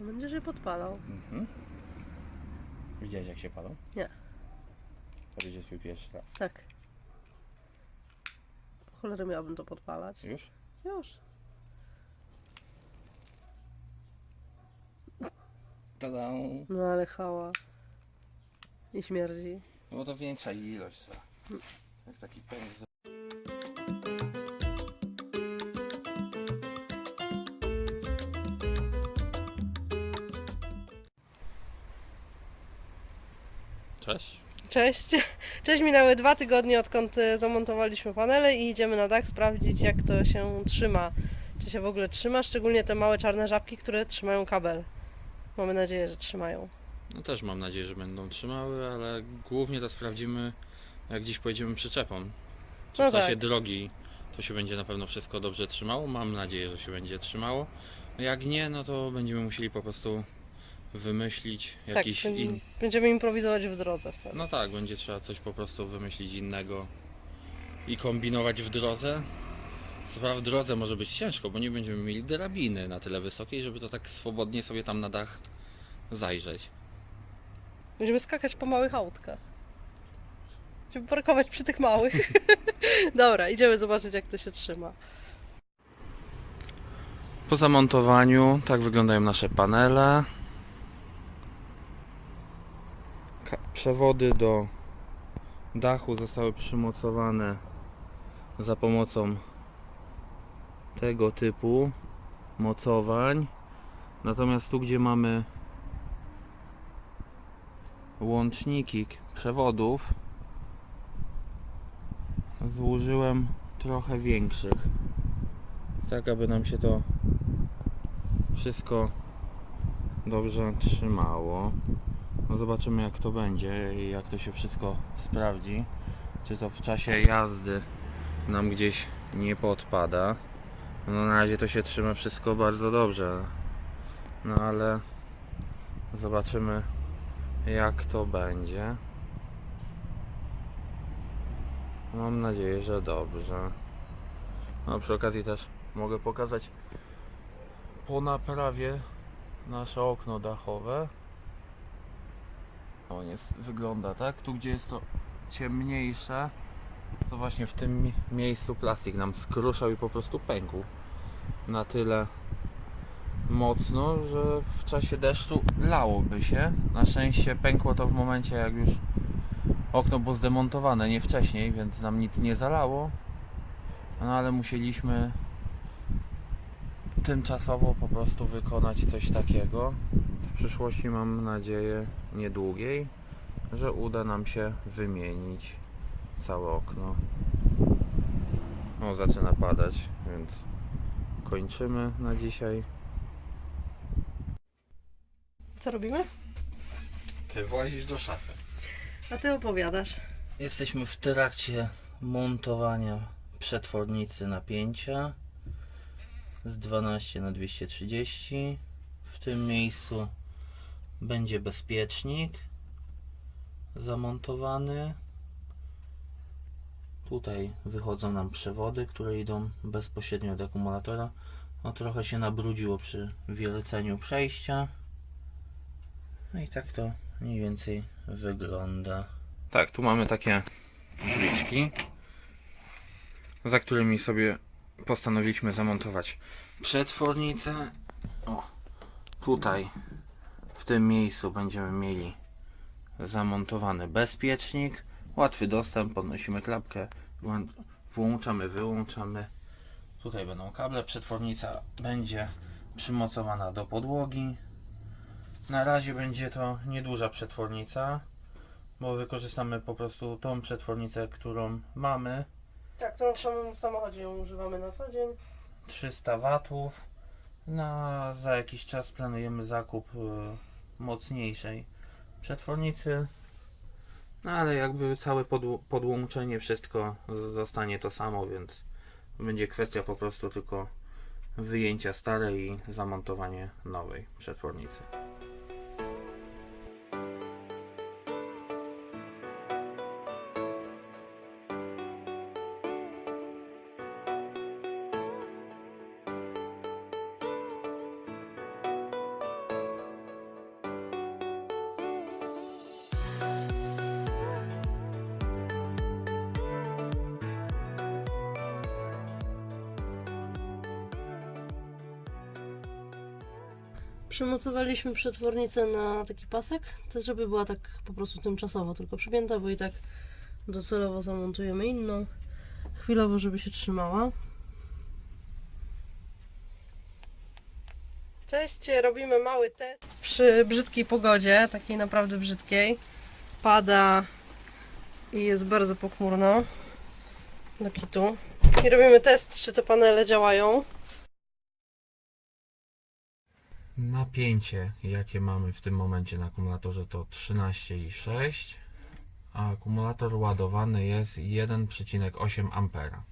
Będziesz je podpalał. Mhm. Widziałeś jak się palą? Nie. To będzie twój pierwszy raz. Tak. Po cholerę miałabym to podpalać. Już? Już. Tada! No ale hała. I śmierdzi. No bo to większa ilość. co? Jak taki pędz. Cześć. Cześć. Cześć, minęły dwa tygodnie odkąd e, zamontowaliśmy panele i idziemy na dach sprawdzić jak to się trzyma. Czy się w ogóle trzyma, szczególnie te małe czarne żabki, które trzymają kabel. Mamy nadzieję, że trzymają. No też mam nadzieję, że będą trzymały, ale głównie to sprawdzimy, jak dziś pojedziemy przyczepą. Czy No w czasie tak. drogi to się będzie na pewno wszystko dobrze trzymało. Mam nadzieję, że się będzie trzymało. Jak nie, no to będziemy musieli po prostu wymyślić jakiś tak, in... będziemy improwizować w drodze wtedy. No tak, będzie trzeba coś po prostu wymyślić innego i kombinować w drodze. Sprawa w drodze może być ciężko, bo nie będziemy mieli drabiny na tyle wysokiej, żeby to tak swobodnie sobie tam na dach zajrzeć. Będziemy skakać po małych autkach. Będziemy parkować przy tych małych. Dobra, idziemy zobaczyć jak to się trzyma. Po zamontowaniu tak wyglądają nasze panele. Przewody do dachu zostały przymocowane za pomocą tego typu mocowań. Natomiast tu, gdzie mamy łączniki przewodów, złożyłem trochę większych. Tak, aby nam się to wszystko dobrze trzymało. No zobaczymy jak to będzie i jak to się wszystko sprawdzi. Czy to w czasie jazdy nam gdzieś nie podpada. No na razie to się trzyma wszystko bardzo dobrze. No ale zobaczymy jak to będzie. Mam nadzieję, że dobrze. No przy okazji też mogę pokazać po naprawie nasze okno dachowe. O, jest, wygląda tak. Tu, gdzie jest to ciemniejsze, to właśnie w tym mi- miejscu plastik nam skruszał i po prostu pękł. Na tyle mocno, że w czasie deszczu lałoby się. Na szczęście pękło to w momencie, jak już okno było zdemontowane, nie wcześniej, więc nam nic nie zalało. No ale musieliśmy tymczasowo po prostu wykonać coś takiego. W przyszłości mam nadzieję niedługiej, że uda nam się wymienić całe okno. O, zaczyna padać, więc kończymy na dzisiaj. Co robimy? Ty włazisz do szafy. A ty opowiadasz. Jesteśmy w trakcie montowania przetwornicy napięcia z 12 na 230. W tym miejscu będzie bezpiecznik zamontowany. Tutaj wychodzą nam przewody, które idą bezpośrednio od akumulatora. No trochę się nabrudziło przy wierceniu przejścia. No i tak to mniej więcej wygląda. Tak, tu mamy takie drzwiczki, za którymi sobie postanowiliśmy zamontować przetwornicę. O, tutaj w tym miejscu będziemy mieli zamontowany bezpiecznik, łatwy dostęp, podnosimy klapkę, włą- włączamy, wyłączamy. Tutaj będą kable, przetwornica będzie przymocowana do podłogi. Na razie będzie to nieduża przetwornica, bo wykorzystamy po prostu tą przetwornicę, którą mamy. Tak, którą w samym samochodzie ją używamy na co dzień. 300 watów. Na za jakiś czas planujemy zakup y, mocniejszej przetwornicy. No ale jakby całe podł- podłączenie, wszystko zostanie to samo, więc będzie kwestia po prostu tylko wyjęcia starej i zamontowanie nowej przetwornicy. Przymocowaliśmy przetwornicę na taki pasek, to żeby była tak po prostu tymczasowo tylko przypięta, bo i tak docelowo zamontujemy inną. Chwilowo, żeby się trzymała. Cześć, robimy mały test przy brzydkiej pogodzie, takiej naprawdę brzydkiej. Pada i jest bardzo pochmurno do kitu. I robimy test, czy te panele działają. Napięcie, jakie mamy w tym momencie na akumulatorze to 13,6 a akumulator ładowany jest 1,8 ampera.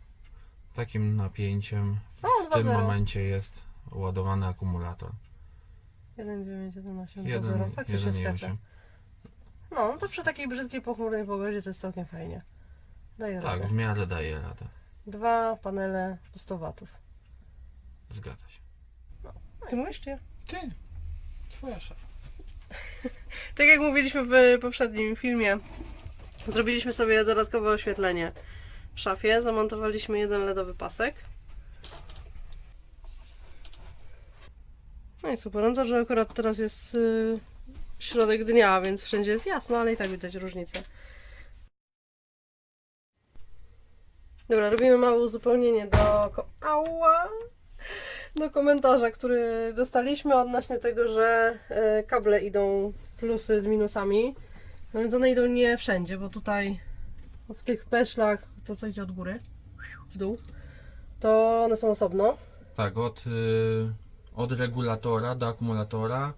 Takim napięciem O, w tym 2,0. momencie jest ładowany akumulator. 1,918 1, 0. Faktycznie skacze. 1,8. No, no to przy takiej brzydkiej, pochmurnej pogodzie to jest całkiem fajnie. Daje Tak, radę. w miarę daje radę. Dwa panele po 100 watów. Zgadza się. Ty mówisz czy ja? Ty, twoja szefa. Tak jak mówiliśmy w poprzednim filmie, zrobiliśmy sobie dodatkowe oświetlenie w szafie. Zamontowaliśmy jeden LEDowy pasek. No i super. No to, że akurat teraz jest y, środek dnia, więc wszędzie jest jasno, ale i tak widać różnicę. Dobra, robimy małe uzupełnienie do... ko- Ała! Do komentarza, który dostaliśmy odnośnie tego, że e, kable idą plusy z minusami. No więc one idą nie wszędzie, bo tutaj w tych peszlach, to co idzie od góry, w dół, to one są osobno. Tak, od, y, od regulatora do akumulatora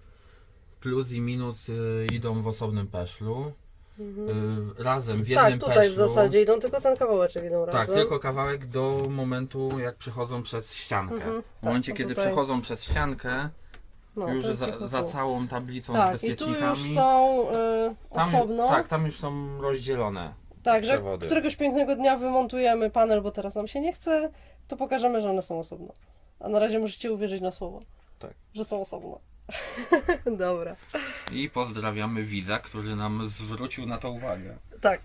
plus i minus y, idą w osobnym peszlu. Y, razem w jednym Mhm. Tak, tutaj peszlu. w zasadzie idą, tylko ten kawałeczek idą Tak, razem. tylko kawałek do momentu, jak przechodzą przez ściankę. Mhm, w momencie, to kiedy tutaj- przechodzą przez ściankę, No, już to jest za, tylko za tu. całą tablicą z Tak, i tu bezpiecznikami. już są y, tam, osobno. Tak, tam już są rozdzielone. Tak, że przewody. któregoś pięknego dnia wymontujemy panel, bo teraz nam się nie chce, to pokażemy, że one są osobno. A na razie musicie uwierzyć na słowo. Tak. Że są osobno. Dobra. I pozdrawiamy widza, który nam zwrócił na to uwagę. Tak.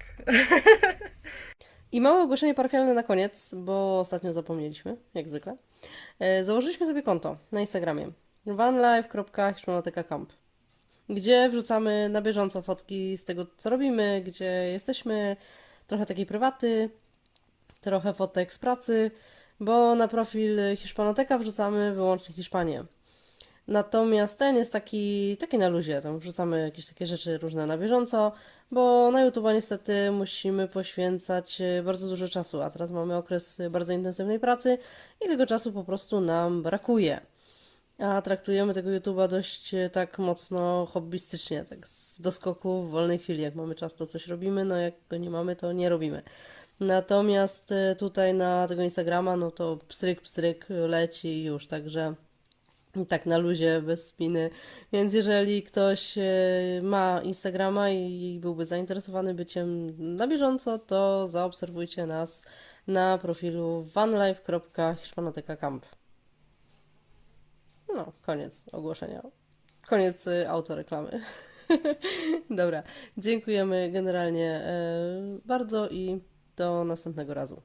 I małe ogłoszenie parafialne na koniec, bo ostatnio zapomnieliśmy, jak zwykle. E, Założyliśmy sobie konto na Instagramie vanlife.hiszpanoteka.camp gdzie wrzucamy na bieżąco fotki z tego, co robimy, gdzie jesteśmy, trochę takiej prywaty, trochę fotek z pracy, bo na profil Hiszpanoteka wrzucamy wyłącznie Hiszpanię. Natomiast ten jest taki, taki na luzie, tam wrzucamy jakieś takie rzeczy różne na bieżąco, bo na YouTube niestety musimy poświęcać e, bardzo dużo czasu, a teraz mamy okres e, bardzo intensywnej pracy i tego czasu po prostu nam brakuje. A traktujemy tego YouTube'a dość e, tak mocno hobbystycznie, tak z doskoku w wolnej chwili. Jak mamy czas, to coś robimy, no jak go nie mamy, to nie robimy. Natomiast tutaj na tego Instagrama, no to pstryk, pstryk leci już, także tak na luzie, bez spiny. Więc jeżeli ktoś e, ma Instagrama i byłby zainteresowany byciem na bieżąco, to zaobserwujcie nas na profilu vanlife.hiszpanoteka.camp. No, koniec ogłoszenia. Koniec y, autoreklamy. Dobra, dziękujemy generalnie e, bardzo i do następnego razu.